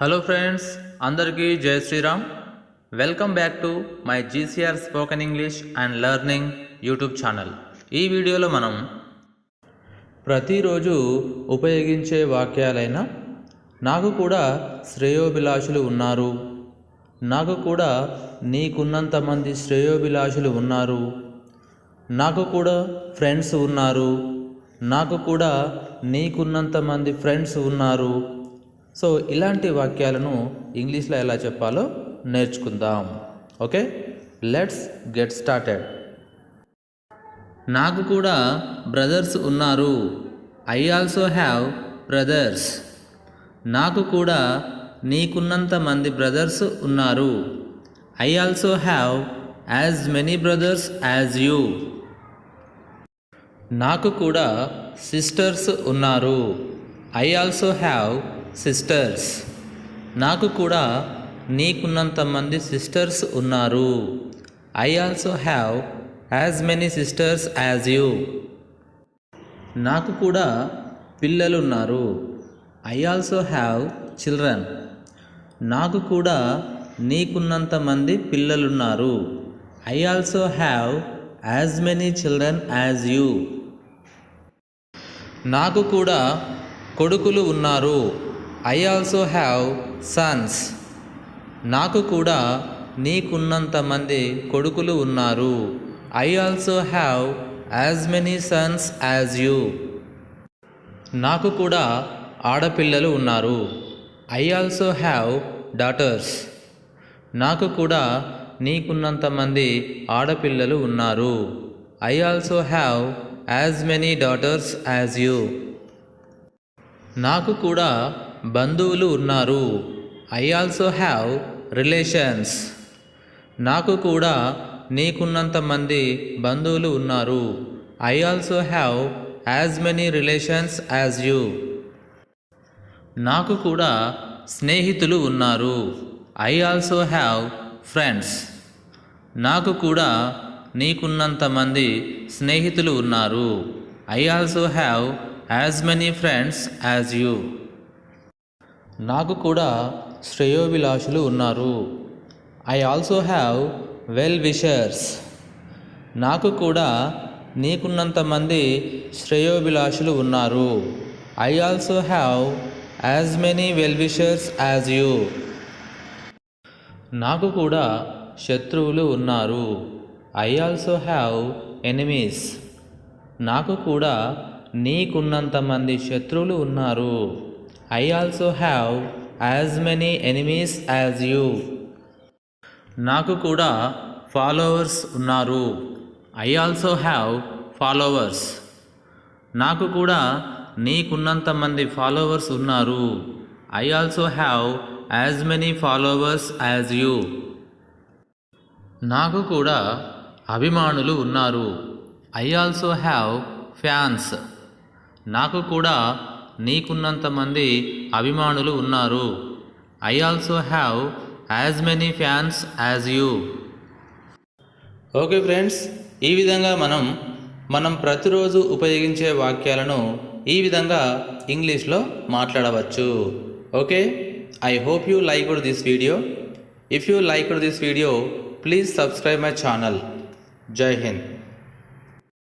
Hello friends అందరికీ Jai Shriram. Welcome back to my GCR spoken English and learning YouTube channel ఈ వీడియోలో మనం ప్రతిరోజు ఉపయోగించే వాక్యాలైన నాకు కూడా శ్రేయోభిలాషులు ఉన్నారు. నాకు కూడా నీకున్నంత మంది శ్రేయోభిలాషులు ఉన్నారు. నాకు కూడా ఫ్రెండ్స్ ఉన్నారు. నాకు కూడా నీకున్నంత మంది ఫ్రెండ్స్ ఉన్నారు. సో ఇలాంటి వాక్యాలను ఇంగ్లీష్లో ఎలా చెప్పాలో నేర్చుకుందాం. ఓకే? Let's get started. నాకు కూడా బ్రదర్స్ ఉన్నారు. I also have brothers. నాకు కూడా నీకున్నంత మంది బ్రదర్స్ ఉన్నారు. I also have as many brothers as you. నాకు కూడా సిస్టర్స్ ఉన్నారు. ఐ ఆల్సో హ్యావ్ సిస్టర్స్ నాకు కూడా నీకున్నంత మంది సిస్టర్స్ ఉన్నారు. I also have as many sisters as you నాకు కూడా పిల్లలున్నారు. ఐ ఆల్సో హ్యావ్ చిల్డ్రన్ నాకు కూడా నీకున్నంత మంది పిల్లలున్నారు. I also have as many children as you నాకు కూడా కొడుకులు ఉన్నారు. ఐ ఆల్సో హ్యావ్ సన్స్ నాకు కూడా నీకున్నంత మంది కొడుకులు ఉన్నారు. I also have as many sons as you నాకు కూడా ఆడపిల్లలు ఉన్నారు. ఐ ఆల్సో హ్యావ్ డాటర్స్ నాకు కూడా నీకున్నంత మంది ఆడపిల్లలు ఉన్నారు. I also have as many daughters as you నాకు కూడా బంధువులు ఉన్నారు. ఐ ఆల్సో హ్యావ్ రిలేషన్స్ నాకు కూడా నీకున్నంత మంది బంధువులు ఉన్నారు. I also have as many relations as you నాకు కూడా స్నేహితులు ఉన్నారు. ఐ ఆల్సో హ్యావ్ ఫ్రెండ్స్ నాకు కూడా నీకున్నంత మంది స్నేహితులు ఉన్నారు. I also have as many friends as you నాకు కూడా శ్రేయోభిలాషులు ఉన్నారు. I also have well wishers నాకు కూడా నీకున్నంత మంది శ్రేయోభిలాషులు ఉన్నారు. I also have as many well wishers as you నాకు కూడా శత్రువులు ఉన్నారు. ఐ ఆల్సో హ్యావ్ ఎనిమీస్ నాకు కూడా నీకున్నంత మంది శత్రువులు ఉన్నారు. I also have as many enemies as you నాకు కూడా ఫాలోవర్స్ ఉన్నారు. ఐ ఆల్సో హ్యావ్ ఫాలోవర్స్ నాకు కూడా నీకున్నంత మంది ఫాలోవర్స్ ఉన్నారు. I also have as many followers as you నాకు కూడా అభిమానులు ఉన్నారు. ఐ ఆల్సో హ్యావ్ ఫ్యాన్స్ నాకు కూడా నీకున్నంత మంది అభిమానులు ఉన్నారు. I also have as many fans as you okay friends ఈ విధంగా మనం మనం ప్రతిరోజు ఉపయోగించే వాక్యాలను ఈ విధంగా ఇంగ్లీష్లో మాట్లాడవచ్చు. Okay I hope you like this video if you like this video please subscribe my channel Jai Hind